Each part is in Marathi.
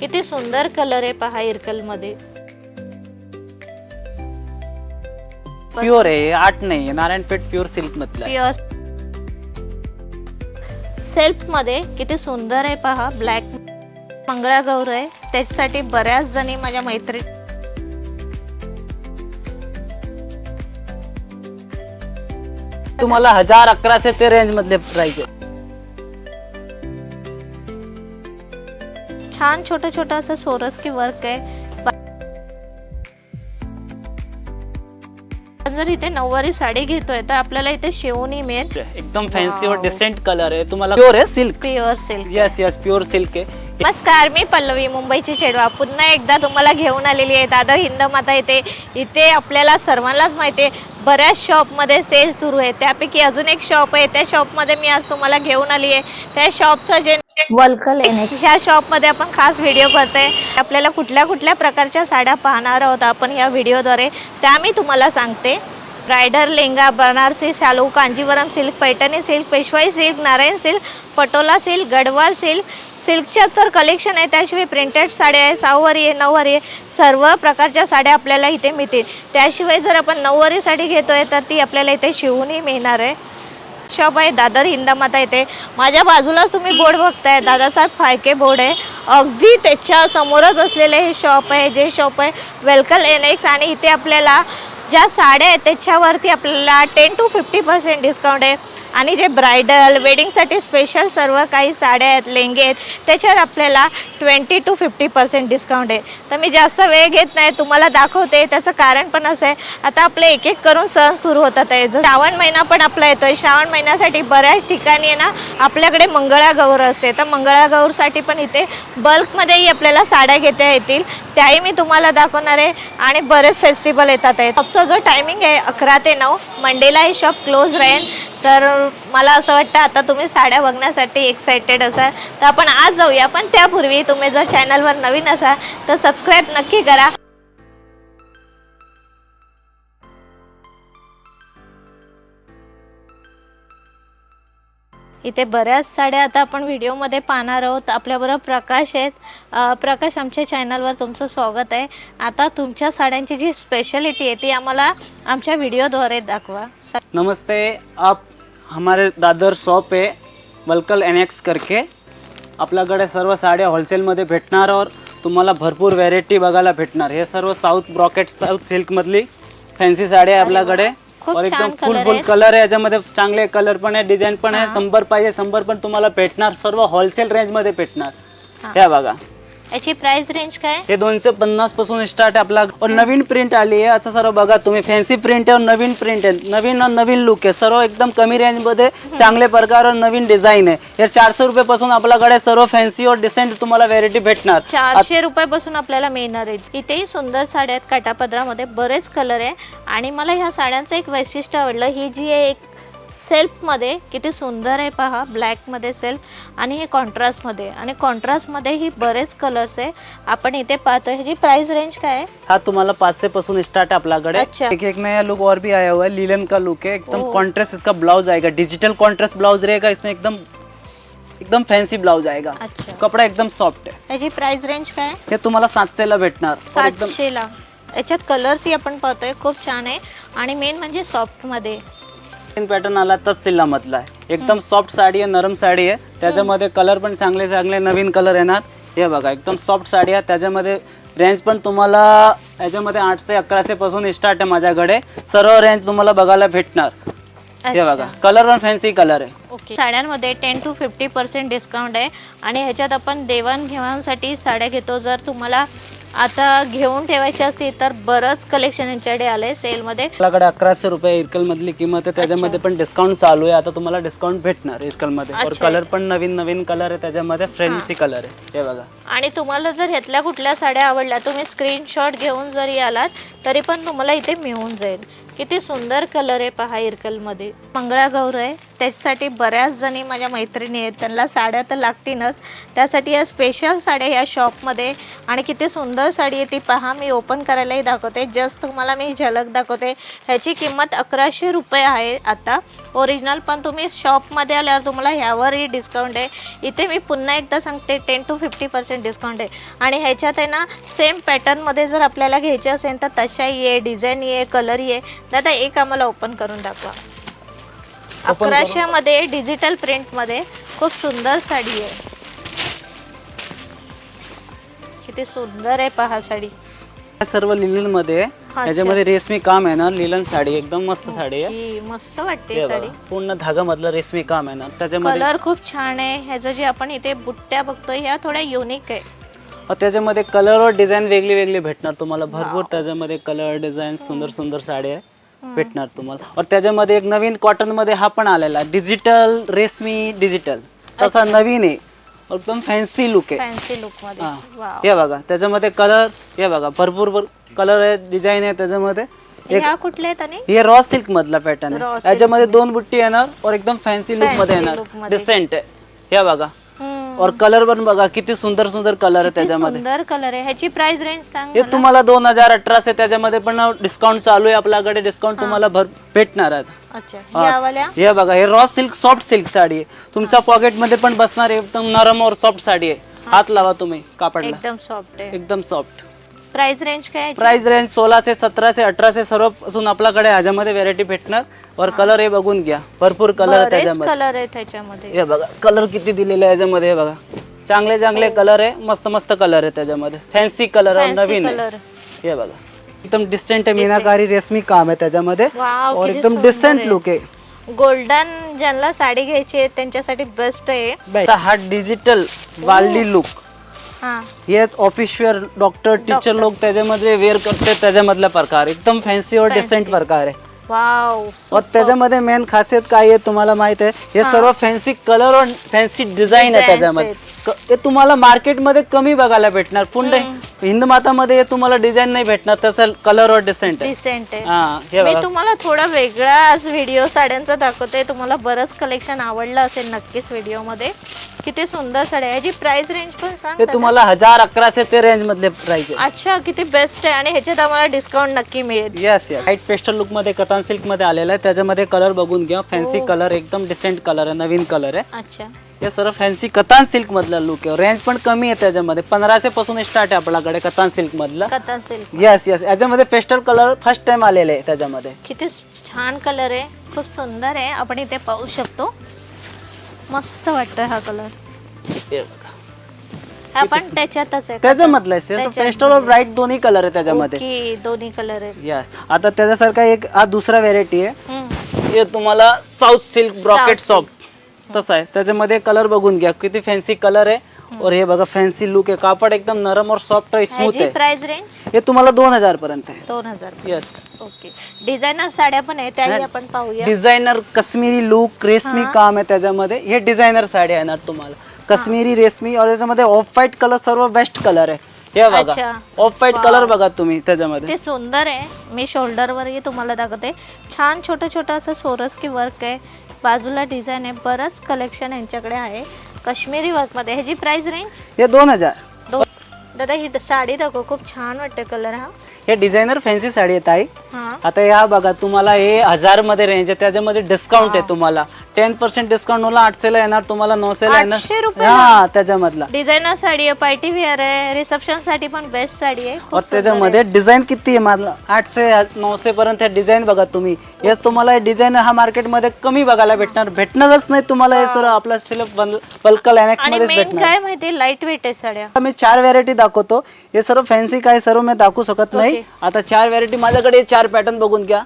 किती सुंदर कलर आहे पहा इरकलमध्ये प्युअर आहे आठ नाही नारायणपेठ प्युअर सिल्क मधला. प्युअर सेल्फमध्ये किती सुंदर आहे पहा ब्लॅक मंगळागौर आहे. त्याच्यासाठी बऱ्याच जणी माझ्या मैत्रिणी तुम्हाला हजार अकराशे ते रेंज मधले प्राइस आहे. छान छोटं छोटं असं सोरस की वर्क आहे. जर इथे नऊवारी साडी घेतोय तर आपल्याला इथे शिवणी मिळेल. एकदम फॅन्सी Wow. डिसेंट कलर आहे. तुम्हाला प्युअर आहे silk pure silk yes yes pure silk आहे. नमस्कार मी पल्लवी मुंबईची चेडवा पुन्हा एकदा तुम्हाला घेऊन आलेली आहे दादर हिंद माता इथे. इथे आपल्याला सर्वांनाच माहिती आहे बऱ्याच शॉपमध्ये सेल सुरू आहे. त्यापैकी अजून एक शॉप आहे. त्या शॉपमध्ये मी आज तुम्हाला घेऊन आली आहे. त्या शॉपचं जे वलकल ह्या शॉपमध्ये आपण खास व्हिडिओ करतोय. आपल्याला कुठल्या कुठल्या प्रकारच्या साड्या पाहणार आहोत आपण या व्हिडिओद्वारे त्या मी तुम्हाला सांगते. ब्रायडल लेंगा बनारसी शालू Kanjivaram silk Paithani silk Peshwai silk Narayan silk Patola silk Gadwal silk. सिल्कच्या तर कलेक्शन आहे त्याशिवाय प्रिंटेड साड्या आहे सहावारी आहे नऊवारी आहे. सर्व प्रकारच्या साड्या आपल्याला इथे मिळतील. त्याशिवाय जर आपण नऊवारी साडी घेतोय तर ती आपल्याला इथे शिवूनही मिळणार आहे. शॉप आहे. दादर हिंदामाता येते. माझ्या बाजूला तुम्ही बोर्ड बघताय. दादासाहेब फायके बोर्ड आहे. अगदी त्याच्या समोरच असलेले हे शॉप आहे. जे शॉप आहे वेलकल एनेक्स आणि इथे आपल्याला ज्या साड्या आहेत त्याच्यावरती आपल्याला ten to fifty percent discount आहे. आणि जे ब्रायडल वेडिंगसाठी स्पेशल सर्व काही साड्या आहेत लेंगे आहेत त्याच्यावर आपल्याला twenty to fifty percent discount आहे. तर मी जास्त वेळ घेत नाही तुम्हाला दाखवते त्याचं कारण पण असं आहे. आता आपले एक एक करून सण सुरू होतात आहे. जर श्रावण महिना पण आपला येतो आहे श्रावण महिन्यासाठी बऱ्याच ठिकाणी आहे ना आपल्याकडे मंगळागौर असते. तर मंगळागौरसाठी पण इथे बल्कमध्येही आपल्याला साड्या घेता येतील. त्याही मी तुम्हाला दाखवणार आहे. आणि बरेच फेस्टिवल येतात आहे. शॉपचा जो टायमिंग आहे अकरा ते नऊ मंडेला हे शॉप क्लोज राहील. तर मला असं वाटतं आता तुम्ही साड्या बघण्यासाठी एक्सायटेड असाल तर आपण आज जाऊया. पण त्यापूर्वी तुम्ही जर चॅनलवर नवीन असाल तर सबस्क्राईब नक्की करा. इथे बऱ्याच साड्या आता आपण व्हिडिओमध्ये पाहणार आहोत. आपल्याबरोबर प्रकाश आहेत. प्रकाश आमच्या चॅनलवर तुमचं स्वागत आहे. आता तुमच्या साड्यांची जी स्पेशलिटी आहे ती आम्हाला आमच्या व्हिडिओद्वारे दाखवा. नमस्ते आप हमारे दादर शॉप आहे वलकल एनेक्स करके आपल्याकडे सर्व साड्या होलसेलमध्ये भेटणार और तुम्हाला भरपूर व्हेरायटी बघायला भेटणार. हे सर्व साऊथ ब्रॉकेट साऊथ सिल्कमधली फॅन्सी साडी आहे आपल्याकडे खूप और एकदम छान फुल color फुल आहेत. कलर आहे. याच्यामध्ये चांगले कलर पण आहे डिझाईन पण आहे. शंभर पाहिजे शंभर पण तुम्हाला भेटणार. सर्व होलसेल रेंजमध्ये भेटणार. ह्या बघा. याची प्राइस रेंज काय? हे दोनशे पन्नासपासून स्टार्ट आहे आपला. और नवीन प्रिंट आली आहे. असं सर्व बघा तुम्ही. फॅन्सी प्रिंट आहे और नवीन प्रिंट आहे. नवीन और नवीन लुक आहे. सर्व एकदम कमी रेंजमध्ये चांगले प्रकार और नवीन डिझाईन आहे. हे चारशे रुपये पासून आपल्याकडे सर्व फॅन्सी और डिसेंट तुम्हाला व्हेरायटी भेटणार. चारशे रुपयापासून आपल्याला मिळणार आहेत. इथेही सुंदर साड्या आहेत. काटापदरामध्ये बरेच कलर आहे. आणि मला ह्या साड्यांचं एक वैशिष्ट्य आवडलं. ही जी आहे एक सेल्फमध्ये किती सुंदर आहे पहा ब्लॅकमध्ये सेल्फ आणि हे कॉन्ट्रास्टमध्ये. आणि कॉन्ट्रास्टमध्ये ही बरेच कलर्स आहे. आपण इथे पाहतो ह्याची प्राइस रेंज काय आहे? हा तुम्हाला पाचशे पासून स्टार्ट आपल्याकडे. अच्छा. एक एक नया लुक और भी आया हुआ है लीलन का लुक है. एकदम. कॉन्ट्रास्ट इसका ब्लाउज आएगा. डिजिटल कॉन्ट्रास्ट ब्लाउज रहेगा इसमें एकदम एकदम फॅन्सी ब्लाउज आएगा. अच्छा. कपडा एकदम सॉफ्ट आहे ह्याची प्राइस रेंज काय आहे? हे तुम्हाला सातशेला भेटणार. और एकदम सातशेला. याच्यात कलर्सही आपण पाहतोय खूप छान आहे. आणि मेन म्हणजे सॉफ्टमध्ये पॅटर्न आला तहसीलला मधला आहे. एकदम सॉफ्ट साडी आहे नरम साडी आहे. त्याच्यामध्ये कलर पण चांगले चांगले नवीन कलर येणार. हे बघा एकदम सॉफ्ट साडी आहे. त्याच्यामध्ये रेंज पण तुम्हाला याच्यामध्ये आठशे अकराशे पासून स्टार्ट आहे माझ्याकडे. सर्व रेंज तुम्हाला बघायला भेटणार. हे बघा कलर पण फॅन्सी कलर आहे. ओके साड्यांमध्ये ten to fifty percent discount आहे. आणि ह्याच्यात आपण देवाणघेवाणसाठी साड्या घेतो. जर तुम्हाला आता घेऊन ठेवायची असतील तर बरंच कलेक्शन यांच्याकडे आलं आहे सेलमध्ये आपल्याकडे अकराशे रुपये इरकल मधली किंमत आहे त्याच्यामध्ये पण डिस्काउंट चालू आहे. आता तुम्हाला डिस्काउंट भेटणार इरकलमध्ये. अच्छा. कलर पण नवीन नवीन कलर आहे त्याच्यामध्ये फॅन्सी कलर आहे. हे बघा. आणि तुम्हाला जर ह्यातल्या कुठल्या साड्या आवडल्या तुम्ही स्क्रीनशॉट घेऊन जरी आलात तरी पण तुम्हाला इथे मिळून जाईल. किती सुंदर कलर आहे पहा इरकलमध्ये. मंगळागौर आहे. त्याच्यासाठी बऱ्याच जणी माझ्या मैत्रिणी आहेत. त्यांना साड्या तर लागतीलच. त्यासाठी या स्पेशल साड्या या शॉपमध्ये आणि किती सुंदर साडी आहे ती पहा. मी ओपन करायलाही दाखवते. जस्ट तुम्हाला मी झलक दाखवते. ह्याची किंमत अकराशे रुपये आहे आता. ओरिजिनल पण तुम्ही शॉपमध्ये आल्यावर तुम्हाला ह्यावरही डिस्काउंट आहे. इथे मी पुन्हा एकदा सांगते ten to fifty percent discount आहे. आणि ह्याच्यात आहे ना सेम पॅटर्नमध्ये जर आपल्याला घ्यायचे असेल तर तशाही आहे डिझाईन आहे कलरही आहे. दादा एक आम्हाला ओपन करून दाखवा. अकराशेमध्ये डिजिटल प्रिंटमध्ये खूप सुंदर साडी आहे. किती सुंदर आहे पहा साडी. सर्व लिलनमध्ये आहे याच्यामध्ये रेशमी काम आहे ना लिलन साडी एकदम मस्त साडी आहे. मस्त वाटते हे साडी. पूर्ण धागा मधलं रेशमी काम आहे ना त्याच्यामध्ये कलर खूप छान आहे. ह्याचं जे आपण इथे बुट्ट्या बघतोय ह्या थोड्या युनिक आहे. अ, त्याच्यामध्ये कलर और डिझाईन वेगळी वेगळी भेटणार तुम्हाला. भरपूर त्याच्यामध्ये कलर डिझाईन सुंदर सुंदर साडी आहे. भेटणार तुम्हाला. और त्याच्यामध्ये एक नवीन कॉटनमध्ये हा पण आलेला डिजिटल रेशमी डिजिटल तसा नवीन आहे. एकदम फॅन्सी लुक आहे. फॅन्सी लुकमध्ये. हा. हे बघा त्याच्यामध्ये कलर हे बघा भरपूर कलर आहे डिझाईन आहे त्याच्यामध्ये. ह्या कुठल्या आहेत आणि? हे रॉ सिल्क मधला पॅटर्न Raw आहे silk याच्यामध्ये दोन बुट्टी येणार और एकदम फॅन्सी लुकमध्ये येणार. मध्ये. डिसेंट आहे. हे बघा. और कलर पण बघा किती सुंदर सुंदर कलर आहे किती त्याच्यामध्ये. सुंदर कलर आहे. ह्याची प्राइस रेंज सांग हे तुम्हाला दोन हजार अठराशे त्याच्यामध्ये पण डिस्काउंट चालू आहे आपल्याकडे. डिस्काउंट तुम्हाला भर भेटणार अच्छा हा. हे बघा हे raw silk soft silk sari आहे. तुमच्या पॉकेटमध्ये पण बसणार आहे एकदम नरम और सॉफ्ट साडी आहे. हात लावा तुम्ही कापडला. एकदम सॉफ्ट आहे. एकदम सॉफ्ट प्राइस रेंज काय आहे? प्राइस रेंज सोळाशे सतराशे अठराशे सर्वपासून आपल्याकडे ह्याच्यामध्ये व्हेरायटी भेटणार. और कलर हे बघून घ्या. भरपूर कलर आहे बरेच त्याच्यामध्ये कलर आहे त्याच्यामध्ये हे बघा कलर किती दिलेले आहे याच्यामध्ये हे बघा. चांगले चांगले कलर आहे. मस्त मस्त कलर आहे त्याच्यामध्ये फॅन्सी कलर नवीन आहे. कलर हे बघा. एकदम डिसेंट आहे. मीनाकारी रेशमी काम आहे त्याच्यामध्ये. वाव और किती एकदम सुंदर डिसेंट आहे. लुक आहे. गोल्डन ज्यांना साडी घ्यायची आहे त्यांच्यासाठी बेस्ट आहे. आता हा डिजिटल वाल्डी लुक हा. हे ऑफिशियल डॉक्टर टीचर लोक त्याच्यामध्ये वेअर करते त्याच्यामधला प्रकार. एकदम फॅन्सी और डिसेंट प्रकार आहे. वाव और त्याच्यामध्ये मेन खासियत काय आहे तुम्हाला माहीत आहे? हे सर्व फॅन्सी कलर और फॅन्सी डिझाईन आहे त्याच्यामध्ये. क- हे तुम्हाला मार्केटमध्ये कमी बघायला भेटणार. पुंड हिंद मातामध्ये हे तुम्हाला डिझाईन नाही भेटणार. तसं कलर और डिसेंट आहे. डिसेंट आहे. हा हे मी बघा. तुम्हाला थोडा वेगळा आज व्हिडिओ साड्यांचा दाखवते. तुम्हाला बरंच कलेक्शन आवडलं असेल नक्कीच व्हिडिओमध्ये किती सुंदर साड्या आहे. ह्याची प्राइस रेंज पण सांग हे दादा. तुम्हाला हजार अकराशे ते रेंज मधले प्राइस आहे. अच्छा किती बेस्ट आहे. आणि ह्याच्यात आम्हाला डिस्काउंट नक्की मिळेल. येस येस व्हाईट पेस्टल लुकमध्ये कतान सिल्कमध्ये आलेला आहे. त्याच्यामध्ये कलर बघून घ्या. फॅन्सी कलर एकदम डिसेंट कलर आहे. नवीन कलर आहे. अच्छा. हे सर्व फॅन्सी कतान सिल्क मधला लुक आहे. रेंज पण कमी आहे त्याच्यामध्ये. पंधराशे पासून स्टार्ट आहे आपल्याकडे कतान सिल्क मधला. कथन सिल्क येस येस याच्यामध्ये पेस्टल कलर फर्स्ट टाइम आलेले आहे त्याच्यामध्ये. किती छान कलर आहे. खूप सुंदर आहे. आपण इथे पाहू शकतो. मस्त वाटतोय हा कलर हे पण त्याच्यातच आहे. त्याच्यामधलं त्याच्यात पेस्टल और ब्राईट दोन्ही कलर आहे त्याच्यामध्ये. दोन्ही कलर आहे. येस आता त्याच्यासारखा एक हा दुसरा व्हेरायटी आहे. हे तुम्हाला साऊथ सिल्क ब्रॉकेट सॉफ्ट तसं आहे. त्याच्यामध्ये कलर बघून घ्या. किती फॅन्सी कलर आहे. और हे बघा फॅन्सी लुक आहे. कापड एकदम नरम और सॉफ्ट आहे स्मूथ ह्याची आहे. प्राइस रेंज हे तुम्हाला दोन हजार पर्यंत आहे. दोन हजार येस ओके डिझायनर साड्या पण आहे त्याही आपण पाहूया. डिझायनर काश्मीरी लुक रेशमी काम आहे त्याच्यामध्ये. हे डिझायनर साडी येणार तुम्हाला. काश्मीरी रेशमी और याच्यामध्ये ऑफ व्हाईट कलर सर्व बेस्ट कलर आहे. हे बघा. अच्छा. ऑफ व्हाईट कलर बघा तुम्ही त्याच्यामध्ये. ते सुंदर आहे. मी शोल्डरवरही तुम्हाला दाखवते. छान छोटं छोटं असं सोरस की वर्क आहे. बाजूला डिझाईन आहे. बरंच कलेक्शन यांच्याकडे आहे. काश्मीरी वर्कमध्ये. ह्याची प्राइस रेंज हे दोन हजार. दादा ही साडी दाखव. खूप छान वाटते कलर हा. हे डिझायनर फॅन्सी साडी आहे ताई हा. आता या बघा तुम्हाला हे हजारमध्ये रेंज आहे त्याच्यामध्ये डिस्काउंट आहे तुम्हाला. टेन पर्सेंट डिस्काउंट मला आठशेला येणार तुम्हाला नऊशेला येणार? हा त्याच्यामधला. डिझायनर साडी आहे पार्टी वेअर आहे रिसेप्शनसाठी पण बेस्ट साडी आहे त्याच्यामध्ये डिझाईन किती आहे माझं आठशे नऊशे पर्यंत डिझाईन बघा तुम्ही. हे तुम्हाला डिझाईन हा मार्केटमध्ये कमी बघायला भेटणार. भेटणारच नाही तुम्हाला हे सर्व आपल्या सिलेक्ट बल्क लायनॅक्स मध्येच मेन भेटणार. काय माहिती लाइट वेट आहे साड्या. मी चार व्हरायटी दाखवतो. हे सर्व फॅन्सी काय सर्व मी दाखवू शकत नाही. आता चार व्हरायटी माझ्याकडे चार पॅटर्न बघून घ्या.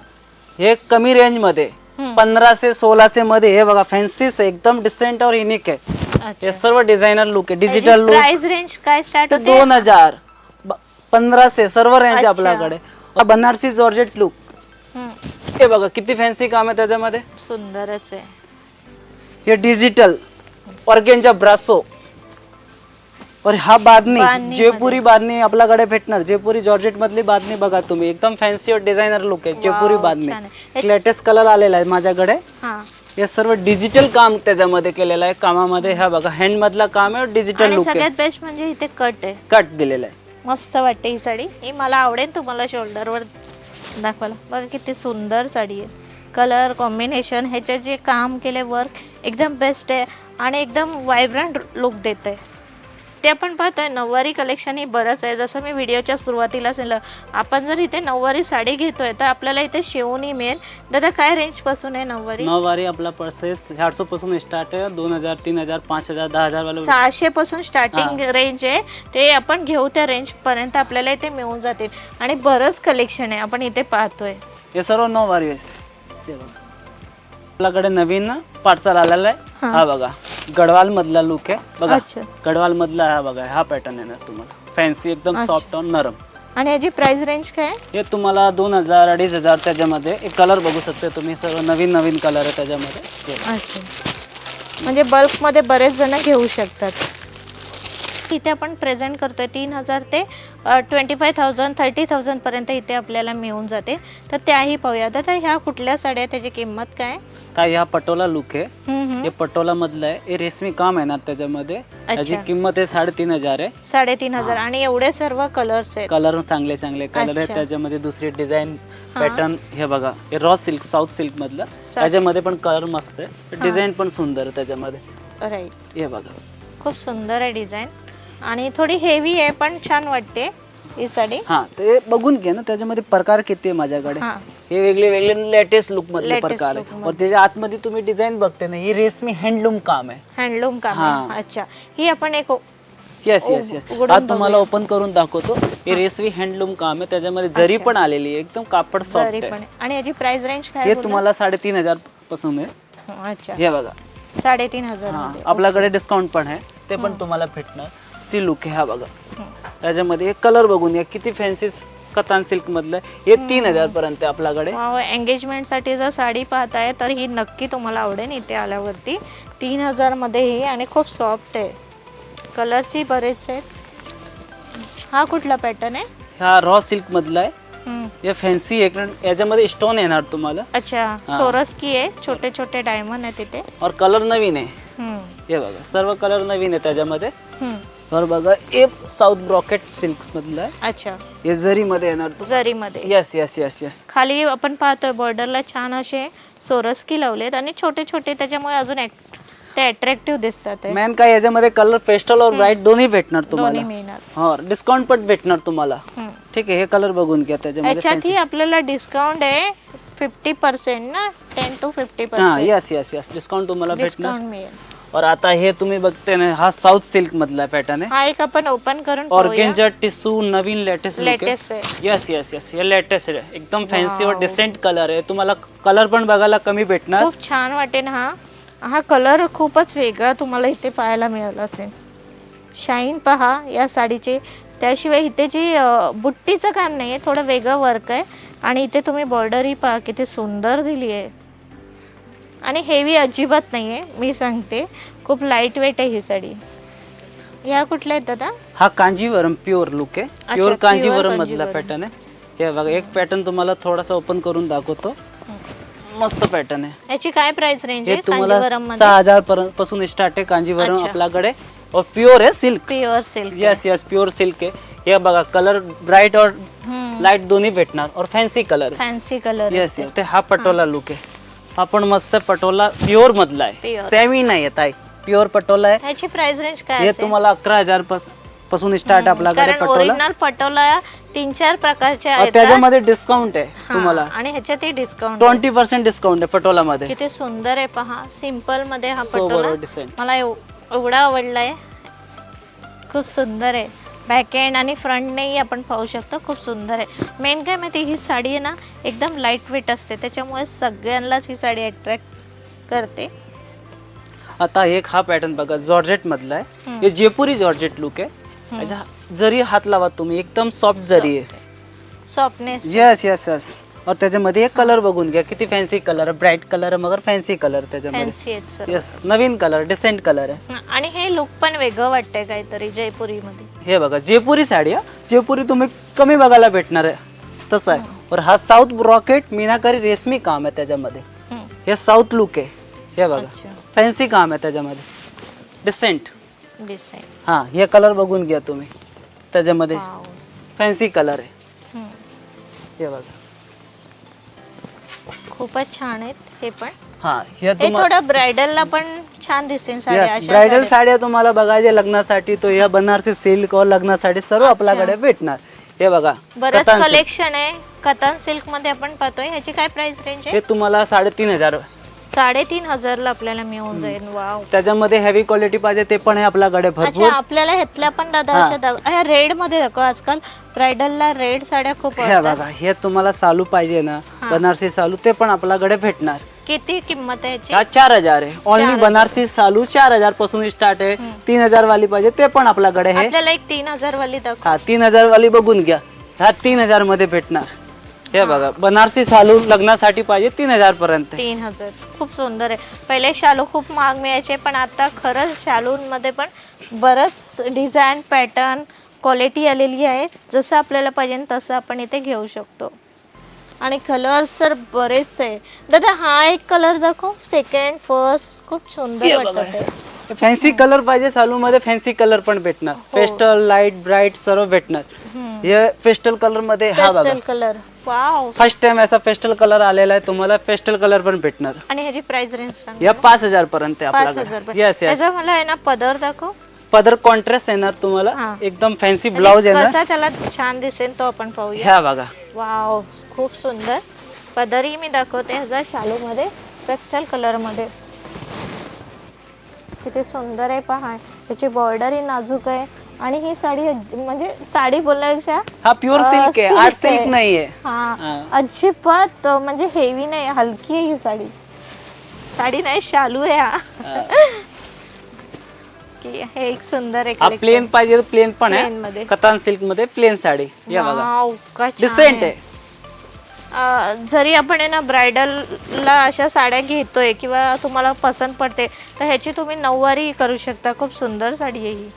हे कमी रेंजमध्ये. पंधराशे सोळाशे मध्ये हे बघा फॅन्सीच एकदम डिसेंट और युनिक आहे. हे सर्व डिझायनर लुक आहे. डिजिटल लुक प्राइस रेंज काय स्टार्ट होते? दोन हजार. ब- पंधराशे सर्व रेंज अच्छा. आपल्याकडे. हा बनारसी जॉर्जेट लुक हम्म, हे बघा किती फॅन्सी काम आहे त्याच्यामध्ये? सुंदरच आहे. हे डिजिटल ऑर्गेनच्या ब्रासो और हा बादनी बादनीमध्ये. जयपुरी बादनी आपल्याकडे भेटणार. जयपुरी जॉर्जेट मधली बादनी बघा तुम्ही. एकदम फॅन्सी और डिझायनर लुक आहे. जयपुरी छान बादनी. लेटेस्ट कलर आलेला आहे माझ्याकडे. हा. हे सर्व डिजिटल काम त्याच्यामध्ये केलेलं आहे. कामामध्ये हा बघा हँड मधला काम आहे डिजिटल आणि लुक आहे. सगळ्यात बेस्ट म्हणजे इथे कट आहे. कट दिलेला आहे. मस्त वाटते ही साडी. ही मला आवडेल तुम्हाला शोल्डरवर दाखवायला. बघा किती सुंदर साडी आहे. कलर कॉम्बिनेशन ह्याच्यात जे काम केले वर्क एकदम बेस्ट आहे. आणि एकदम वायब्रंट लुक देत आहे ते आपण पाहतोय नऊवारी कलेक्शन ही बरंच आहे. जसं मी व्हिडिओच्या सुरुवातीला सांगितलं आपण जर इथे नऊवारी साडी घेतोय तर आपल्याला इथे शिवणी मिळेल. दादा काय रेंजपासून आहे नऊवारी? नऊवारी आपला पर्सेस चारशे पासून स्टार्ट आहे. दोन हजार तीन हजार पाच हजार दहा हजार वाला सहाशे पासून स्टार्टिंग रेंज आहे. ते आपण घेऊ त्या रेंज पर्यंत आपल्याला इथे मिळून जातील. आणि बरंच कलेक्शन आहे आपण इथे पाहतोय. हे सर्व नऊवारी आहे. आपल्याकडे नवीन पार्सल आलेला आहे. हा बघा. गडवाल मधला लुक आहे बघा अच्छा गडवाल मधला हा बघा हा पॅटर्न येणार तुम्हाला फॅन्सी एकदम अच्छा. सॉफ्ट और नरम आणि याची प्राइस रेंज काय आहे? हे तुम्हाला दोन हजार अडीच हजार त्याच्यामध्ये एक कलर बघू शकते तुम्ही सर्व नवीन नवीन कलर आहे त्याच्यामध्ये हे. अच्छा म्हणजे बल्कमध्ये बरेच जण घेऊ शकतात इथे आपण प्रेझेंट करतोय. तीन हजार ते ट्वेंटी फाय थाउजंड थर्टी थाउजंडपर्यंत इथे आपल्याला मिळून जाते. तर त्याही पाहूया. तर ह्या कुठल्या साड्या त्याची किंमत काय आहे? काय हा पटोला लुक आहे. हे पटोला मधलं आहे. हे रेशमी काम येणार त्याच्यामध्ये. याची किंमत आहे साडेतीन हजार आहे. साडेतीन हजार. आणि एवढे सर्व कलर्स आहेत. कलर चांगले चांगले. कलर आहेत. अच्छा. त्याच्यामध्ये दुसरे डिझाईन पॅटर्न हे बघा. हे रॉ सिल्क साऊथ सिल्क मधलं. त्याच्यामध्ये पण कलर मस्त आहे. डिझाईन पण सुंदर आहे त्याच्यामध्ये. राईट हे बघा. खूप सुंदर आहे डिझाईन आणि थोडी हेवी आहे पण छान वाटते ही साडी. हा ते बघून घे ना त्याच्यामध्ये प्रकार किती आहे माझ्याकडे. हा. हे वेगळे वेगळे लेटेस्ट लुक मधले Latest प्रकार look आहे और त्याच्या आतमध्ये तुम्ही डिझाईन बघते ना ही रेशमी हँडलूम काम आहे. हँडलूम काम आहे. हा. अच्छा. ही आपण एक येस येस येस उघडून आज तुम्हाला ओपन करून दाखवतो. हे रेशमी हँडलूम काम आहे. त्याच्यामध्ये जरी पण आलेली आहे. एकदम कापड सॉफ्ट जरी आहे. पण. आणि याची प्राइस रेंज काय हे बोलला? तुम्हाला साडेतीन हजारपासून आहे. अच्छा. हे बघा. साडेतीन हजार हा. मध्ये. आपल्याकडे डिस्काउंट पण आहे. ते पण तुम्हाला भेटणार. ती लुक आहे हा बघा. त्याच्यामध्ये कलर बघून या किती फॅन्सी कतान सिल्क मधलं. हे तीन हजार पर्यंत आपल्याकडे. एंगेजमेंटसाठी जर साडी पाहताय तर ही नक्की तुम्हाला आवडेल. इथे आल्यावरती तीन हजारमध्ये ही आणि खूप सॉफ्ट आहे. कलर्सही बरेच आहेत. हा कुठला पॅटर्न आहे? हा रॉ सिल्क मधला आहे. हे फॅन्सी याच्यामध्ये स्टोन येणार तुम्हाला. अच्छा सोरस्की आहे छोटे छोटे डायमंड आहे तिथे. और कलर नवीन आहे. हे बघा सर्व कलर नवीन आहे त्याच्यामध्ये. और बघा हे साऊथ ब्रॉकेट सिल्क मधलं आहे. अच्छा. हे जरी मध्ये येणार तो. जरीमध्ये. येस येस येस येस खाली आपण पाहतोय बॉर्डरला छान असे सोरस्की लावलेत आणि छोटे छोटे त्याच्यामुळे अजून ते अट्रॅक्टिव्ह दिसतात आहे. मॅन काय याच्यामध्ये कलर पेस्टल और ब्राईट दोन्ही भेटणार दोन्ही तुम्हाला. मिळणार. हो डिस्काउंट पण भेटणार तुम्हाला. हम्म. ठीक आहे हे कलर बघून घ्या त्याच्यामध्ये याच्यात ही आपल्याला डिस्काउंट आहे फिफ्टी पर्सेंट ना? टेन टू फिफ्टी हा percent yes yes yes discount तुम्हाला भेटणार. डिस्काउंट मिळेल. और आता हे तुम्ही बघते ना हा साऊथ सिल्क मधला पॅटर्न आहे हा एक आपण ओपन करून. ऑर्गेंजा टिसू नवीन लेटेस्ट लेटेस्ट आहे येस येस येस हे लेटेस्ट आहे एकदम फॅन्सी और डिसेंट कलर आहे तुम्हाला कलर पण बघायला कमी भेटणार। खूप छान वाटेल हा। हा कलर खूपच वेगळा तुम्हाला इथे पाहायला मिळाला असेल. शाईन पहा या साडीचे. त्याशिवाय इथे जी बुट्टीचं काम नाही आहे थोडं वेगळं वर्क आहे. आणि इथे तुम्ही बॉर्डरही पहा किती सुंदर दिली आहे आणि हेवी अजिबात नाही आहे मी सांगते. खूप लाइट वेट आहे ही साडी. ह्या कुठल्या आहेत दादा? हा कांजीवरम प्युअर लुक आहे. प्युअर pure कांजीवरम मधला कांजीवरम. पॅटर्न आहे. हे बघा एक पॅटर्न तुम्हाला थोडासा ओपन करून दाखवतो. मस्त पॅटर्न आहे. याची काय प्राइस रेंज हे आहे तुम्हाला मध्ये? सहा हजार पर्यंत पासून स्टार्ट आहे कांजीवरम अच्छा. आपल्याकडे. और प्युअर आहे silk pure silk yes yes pure silk आहे. हे बघा कलर ब्राईट और लाइट दोन्ही भेटणार. और fancy colour fancy colour yes yes ते हा पटोला लुक आहे. हा पण मस्त पटोला प्युअर मधला आहे. Pure. सेमी नाही येत आहे प्युअर पटोला आहे. याची प्राइस रेंज काय हे असेल? तुम्हाला अकरा हजारपासून स्टार्ट आपल्याकडे कारण पटोला. ओरिजिनल पटोला तीन चार प्रकारचे आहेत त्याच्यामध्ये डिस्काउंट आहे तुम्हाला. आणि ह्याच्यातही डिस्काउंट ट्वेंटी पर्सेंट डिस्काउंट आहे पटोला मध्ये किती सुंदर आहे पहा सिंपलमध्ये हा सोबर पटोला. डिसेंट मला एव- एवढा आवडलाय. खूप सुंदर आहे. बॅक एंड आणि फ्रंटनेही आपण पाहू शकतो. खूप सुंदर आहे. मेन काय माहिती ही साडी आहे ना एकदम लाइट वेट असते. त्याच्यामुळे सगळ्यांनाच ही साडी अट्रॅक्ट करते. आता एक हा पॅटर्न बघा जॉर्जेट मधला आहे. हे जयपुरी जॉर्जेट लुक आहे. जरी हात लावा तुम्ही एकदम सॉफ्ट जरी आहे. सॉफ्टनेस येस येस येस और त्याच्यामध्ये एक कलर बघून घ्या. किती फॅन्सी कलर आहे ब्राईट कलर आहे मगर फॅन्सी कलर त्याच्यामध्ये. फॅन्सी आहेत सर येस नवीन कलर डिसेंट कलर आहे. आणि हे लुक पण वेगळं वाटतंय काहीतरी जयपुरीमध्ये. हे बघा जयपुरी साडी आहे. जयपुरी तुम्ही कमी बघायला भेटणार आहे. तसं आहे. और हा साऊथ रॉकेट मीनाकारी रेशमी काम आहे त्याच्यामध्ये. हे. साऊथ लुक आहे. हे बघा. अच्छा. फॅन्सी काम आहे त्याच्यामध्ये. डिसेंट डिसाईन हां हे कलर बघून घ्या तुम्ही. त्याच्यामध्ये. फॅन्सी कलर आहे. हे बघा. खूपच छान आहेत हे पण. हां हे हे तुम्हाला थोडं ब्रायडलला पण छान दिसेल साड्या ब्रायडल साड्या. तुम्हाला बघायचे लग्नासाठी तो या बनारसी सिल्क और लग्नासाठी सर्व आपल्याकडे भेटणार. हे बघा बरंच. कलेक्शन आहे. कतान सिल्कमध्ये आपण पाहतोय. ह्याची काय प्राइस रेंज आहे? हे तुम्हाला साडेतीन हजार साडेतीन हजारला आपल्याला मिळून जाईल. वाव. त्याच्यामध्ये हेवी क्वालिटी पाहिजे ते पण आहे आपल्याकडे अच्छा भरपूर. आपल्याला ह्यातल्या पण दादा हा. अशा दाग- ह्या रेडमध्ये दाखव आजकाल. ब्रायडलला रेड साड्या खूप हे बघा हे तुम्हाला सालू पाहिजे ना. बनारसी सालू ते पण आपल्याकडे भेटणार. किती किंमत आहे याची? हा चार हजार आहे. ओनली हजार. बनारसी सालू चार हजारपासून स्टार्ट आहे. तीन हजार वाली पाहिजे ते पण आपल्याकडे आहे. आपल्याला एक तीन हजार वाली दाखव. हा तीन हजार वाली बघून घ्या. ह्या तीन हजारमध्ये भेटणार. हे बघा बनारसी सालू लग्नासाठी पाहिजे तीन हजार पर्यंत. तीन हजार. खूप सुंदर आहे. पहिले शालू खूप महाग मिळायचे पण आता खरंच शालूंमध्ये पण बरंच डिझाईन पॅटर्न क्वालिटी आलेली आहे. जसं आपल्याला पाहिजे तसं आपण इथे घेऊ शकतो. आणि कलर्स तर बरेच आहे. दादा हा एक कलर दाखव. सेकंड फर्स्ट खूप सुंदर वाटत आहे. फॅन्सी कलर पाहिजे सालू मध्ये फॅन्सी कलर पण भेटणार. पेस्टल लाइट ब्राईट सर्व भेटणार. हे पेस्टल कलरमध्ये हा बघा. Pastel colour wow first time असा पेस्टल कलर आलेला आहे तुम्हाला पेस्टल कलर पण भेटणार. आणि ह्याची प्राइस रेंज सांग. या पाच हजार पर्यंत आहे पाच हजार आपल्याकडे येस येस त्याचा मला आहे ना पदर दाखव. पदर कॉन्ट्रास्ट येणार तुम्हाला. हा. एकदम फॅन्सी ब्लाउज आणि येणार. कसा त्याला छान दिसेल तो आपण पाहूया. ह्या बघा. वाव खूप सुंदर. पदरही मी दाखवते ह्याचा शालूमध्ये पेस्टल कलरमध्ये किती सुंदर आहे पहा. त्याची बॉर्डरही नाजूक आहे. आणि ही साडी म्हणजे साडी बोलण्यापेक्षा हा प्युअर सिल्क आहे. Art silk. नाहीये. हा. हा. अजिबात म्हणजे हेवी नाही. हलकी आहे ही साडी. साडी नाही शालू आहे हा. की हे एक सुंदर आहे हा. प्लेन पाहिजे प्लेन पण. आहे. कतान सिल्कमध्ये प्लेन साडी. या बघा. डिसेंट आहे. आहे जरी आपण आहे ना ब्रायडलला अशा साड्या घेतोय किंवा तुम्हाला पसंत पडते तर ह्याची तुम्ही नऊवारी करू शकता. खूप सुंदर साडी आहे ही.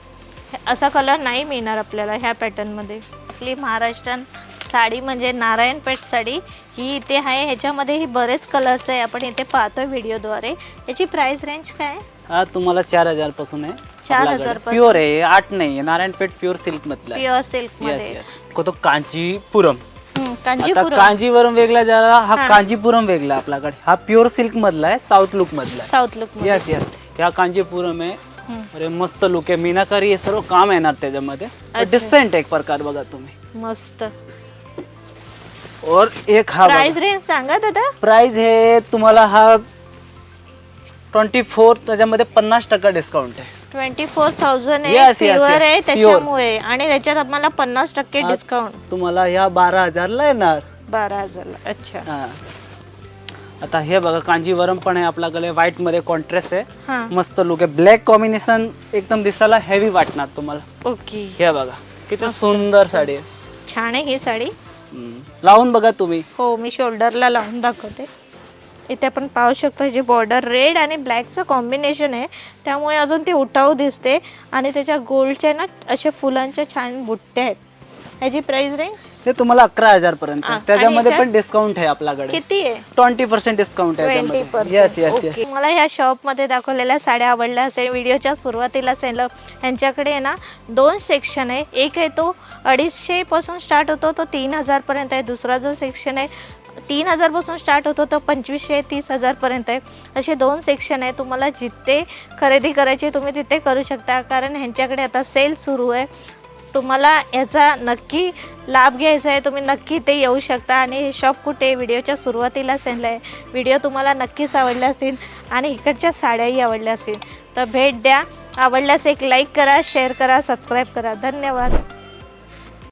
असा कलर नाही मिळणार आपल्याला ह्या पॅटर्नमध्ये आपली महाराष्ट्रान साडी म्हणजे नारायणपेठ साडी. ही इथे आहे. ह्याच्यामध्ये ही बरेच कलर्स आहे. आपण इथे पाहतोय व्हिडिओद्वारे. याची प्राइस रेंज काय? आहे हा तुम्हाला चार हजारपासून आहे. चार हजार. प्युअर आहे. आर्ट नाही. आहे नारायणपेठ प्युअर सिल्क मधला आहे. प्युअर सिल्कमध्ये. तो कांचीपुरम. आता कांजीपुरम. कांजीवरम वेगळा जरा हा. कांजीपुरम वेगळा आपल्याकडे. हा प्युअर सिल्क मधला आहे साऊथ लुक मधला आहे. साऊथ लुक येस येस ह्या कांजीपुरम आहे. हम्म. अरे मस्त लुक आहे. मीनाकारी हे सर्व काम येणार त्याच्यामध्ये. अच्छा. डिसेंट एक प्रकार बघा तुम्ही. मस्त. और एक हा प्राइस रेंज सांगा दादा. प्राइस हे तुम्हाला हा ट्वेंटी फोर त्याच्यामध्ये पन्नास टक्का डिस्काउंट आहे. ट्वेंटी फोर थाउजंड आहे Yes, yes, प्युअर yes. आहे Pure. त्याच्यामुळे. आणि त्याच्यात आम्हाला पन्नास टक्के हा. डिस्काउंट तुम्हाला ह्या बारा हजारला येणार. बारा हजारला अच्छा. हा. आता हे बघा कांजीवरम पण आहे आपल्याकडे. व्हाईटमध्ये कॉन्ट्रास्ट आहे. हा. मस्त लुक आहे. ब्लॅक कॉम्बिनेशन एकदम दिसायला हेवी वाटणार तुम्हाला. ओके हे बघा किती सुंदर साडी आहे. छान आहे ही साडी. हम्म. लावून बघा तुम्ही. हो मी शोल्डरला लावून दाखवते. इथे आपण पाहू शकतो जी बॉर्डर रेड आणि ब्लॅकचं कॉम्बिनेशन आहे त्यामुळे अजून ती उठाऊ दिसते आणि त्याच्या गोल्डच्या ना अशा फुलांच्या छान बुट्ट्या आहेत. ह्याची प्राइस रेंज ते तुम्हाला अकरा हजार पर्यंत. हा. त्याच्यामध्ये आणि पण डिस्काउंट आहे आपल्याकडे. किती आहे? ट्वेंटी पर्सेंट डिस्काउंट आहे ट्वेंटी त्यामध्ये येस येस पर्सेंट येस मला ह्या शॉपमध्ये दाखवलेल्या साड्या आवडल्या असेल. व्हिडिओच्या सुरुवातीला असेल ह्यांच्याकडे आहे ना दोन सेक्शन आहे. एक आहे तो अडीचशे पासून स्टार्ट होतो तो तीन हजारपर्यंत आहे. दुसरा जो सेक्शन आहे तीन हजारपासून स्टार्ट होतो तर पंचवीसशे तीस हजारपर्यंत आहे. असे दोन सेक्शन आहे. तुम्हाला जिथे खरेदी करायची तुम्ही तिथे करू शकता. कारण ह्यांच्याकडे आता सेल सुरू आहे. तुम्हाला याचा नक्की लाभ घ्यायचा आहे. तुम्ही नक्की ते येऊ शकता. आणि हे शॉप कुठे व्हिडिओच्या सुरुवातीला सेंडलं आहे. व्हिडिओ तुम्हाला नक्कीच आवडला असेल आणि इकडच्या साड्याही आवडल्या असतील. तर भेट द्या. आवडल्यास एक लाईक करा शेअर करा सबस्क्राईब करा. धन्यवाद.